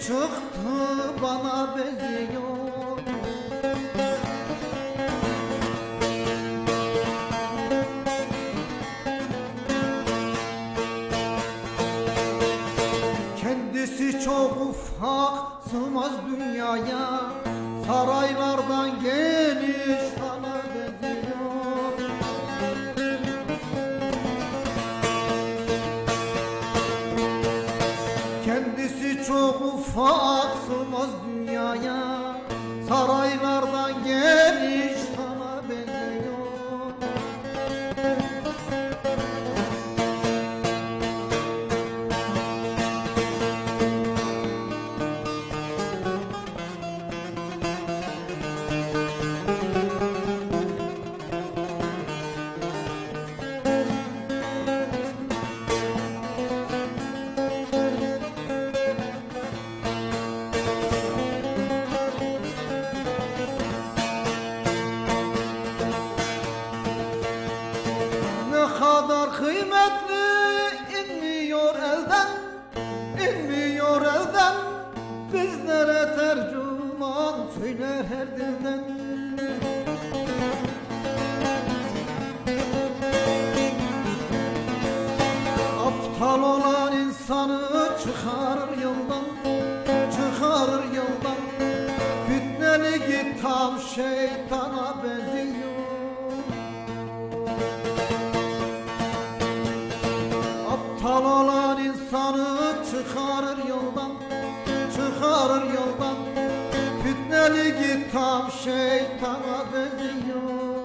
çıktı bana benziyor. Kendisi çok ufak sığmaz dünyaya. Saraylardan sığmaz dünyaya Saraylardan geniş Bizlere tercüman söyler her dilden. Aptal olan insanı çıkarır yoldan Çıkarır yoldan. Fitneli git tam şeytana git tam şeytana benziyor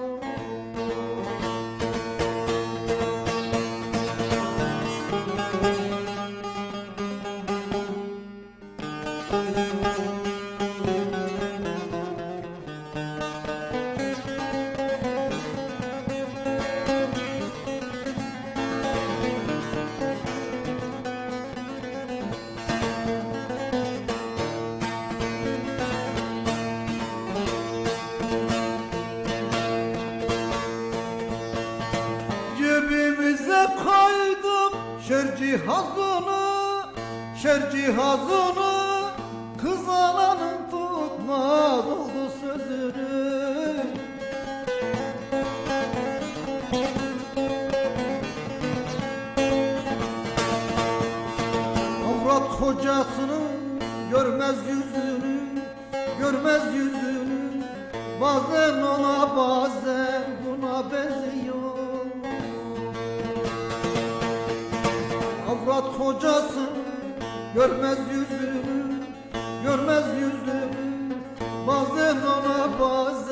şer cihazını Şer cihazını Kız ananın tutmaz oldu sözünü. Avrat kocasının görmez yüzünü Görmez yüzünü. Bazen ona bazen buna benziyor Avrat kocasın görmez yüzünü Görmez yüzünü Bazen ona bazen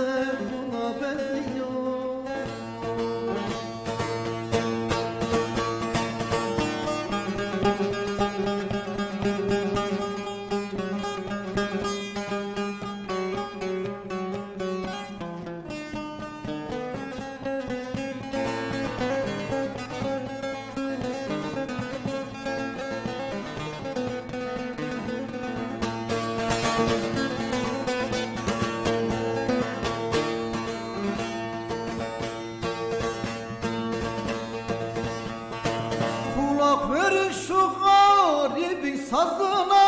sazına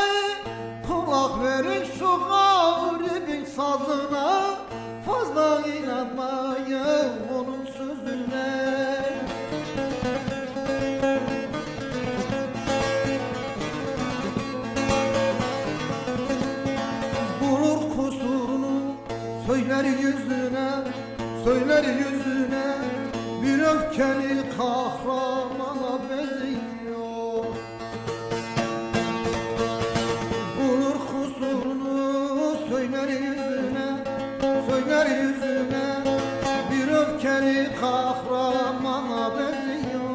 Kulak verin şu garibin sazına. Fazla inanmayın onun sözüne. Bulur kusurunu söyler yüzüne Söyler yüzüne. Bir öfkeli kahramana benziyor kahramana benziyor